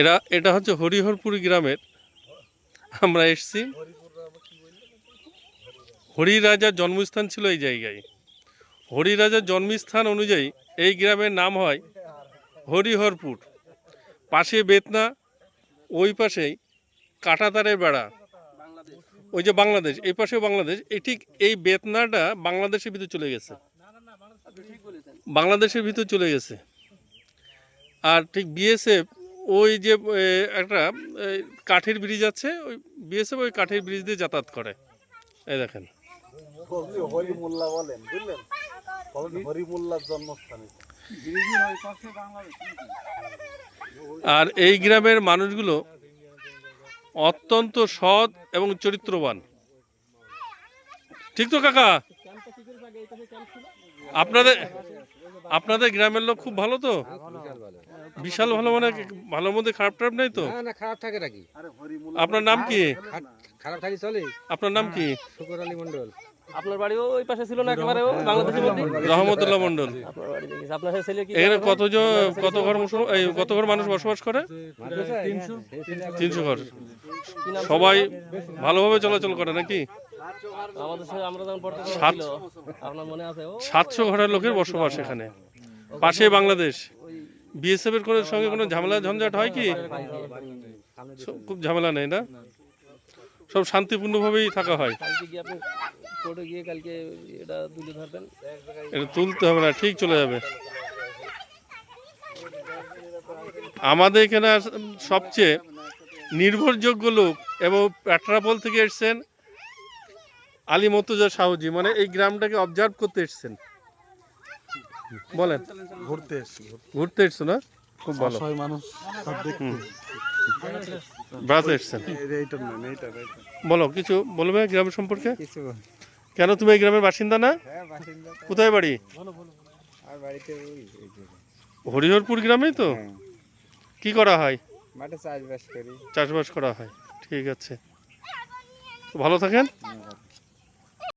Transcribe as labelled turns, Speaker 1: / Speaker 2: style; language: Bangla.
Speaker 1: এরা এটা হচ্ছে হরিহরপুর গ্রামের। আমরা এসছি। হরিরাজার জন্মস্থান ছিল এই জায়গায়। হরিরাজার জন্মস্থান অনুযায়ী এই গ্রামের নাম হয় হরিহরপুর। পাশে বেতনা, ওই পাশেই কাঁটাতারের বেড়া। ওই যে বাংলাদেশ, এই পাশেও বাংলাদেশ। এই ঠিক এই বেতনাটা বাংলাদেশের ভিতরে চলে গেছে। বাংলাদেশের ভিতর চলে গেছে। আর ঠিক বিএসএফ ওই যে একটা কাঠের ব্রিজ আছে ওই বিএসএফ ওই কাঠের ব্রিজ দিয়ে যাতায়াত করে। এই দেখেন।
Speaker 2: হরিমুল্লা বলেন বুঝলেন? হরিমুল্লার জন্মস্থান
Speaker 1: আর এই গ্রামের মানুষগুলো অত্যন্ত সৎ এবং চরিত্রবান। ঠিক তো কাকা? আপনাদের আপনাদের গ্রামের লোক খুব ভালো তো? বিশাল ভালো মানে ভালো মধ্যে খারাপ টারাপ নেই তো?
Speaker 3: না না খারাপ থাকে নাকি?
Speaker 1: আপনার নাম কি?
Speaker 3: খার- খারাপ থাকি চলে।
Speaker 1: আপনার নাম কি?
Speaker 3: শুকর আলী মন্ডল
Speaker 4: আপনার বাড়িও ওই পাশে ছিল না একেবারে ও বাংলাদেশের মধ্যে?
Speaker 1: রহমতুল্লাহ মন্ডল
Speaker 4: আপনার বাড়ি দেখেছি। আপনার ছেলে কি?
Speaker 1: এখানে কতজন কত ঘর মুসল- এই কত ঘর মানুষ বসবাস করে? তিনশো। ঘর। সবাই ভালোভাবে চলাচল করে নাকি?
Speaker 4: আমাদের সাথে আমরা যখন পড়তে তখন
Speaker 1: সাত-
Speaker 4: ছিল আপনার মনে আছে? ও
Speaker 1: সাতশো ঘরের লোকের বসবাস এখানে। পাশে বাংলাদেশ। বিএসএফ এর কোনো সঙ্গে কোনো ঝামেলা ঝঞ্ঝাট হয় কি? খুব ঝামেলা নেই না? সব শান্তিপূর্ণভাবেই থাকা হয়।
Speaker 4: এটা
Speaker 1: তুলতে হবে না ঠিক চলে যাবে। আমাদের এখানে সবচেয়ে নির্ভরযোগ্য লোক এবং প্যাট্রাপল থেকে এসছেন আলী মতুজা সাহুজি মানে এই গ্রামটাকে অবজার্ভ করতে এসছেন। বলেন।
Speaker 2: ঘুরতে এসছি ঘুরতে।
Speaker 1: এসছো না? খুব ভালো।
Speaker 2: অসহায় মানুষ সব দেখতে
Speaker 1: বেড়াতে এসছেন। বলো কিছু বলবে গ্রামের সম্পর্কে? কেন তুমি এই গ্রামের বাসিন্দা না?
Speaker 3: হ্যাঁ
Speaker 1: কোথায় বাড়ি? হরিহরপুর গ্রামেই তো?
Speaker 3: হ্যাঁ,
Speaker 1: কি করা হয়?
Speaker 3: চাষবাস করা।
Speaker 1: হয় ঠিক আছে। ভালো থাকেন?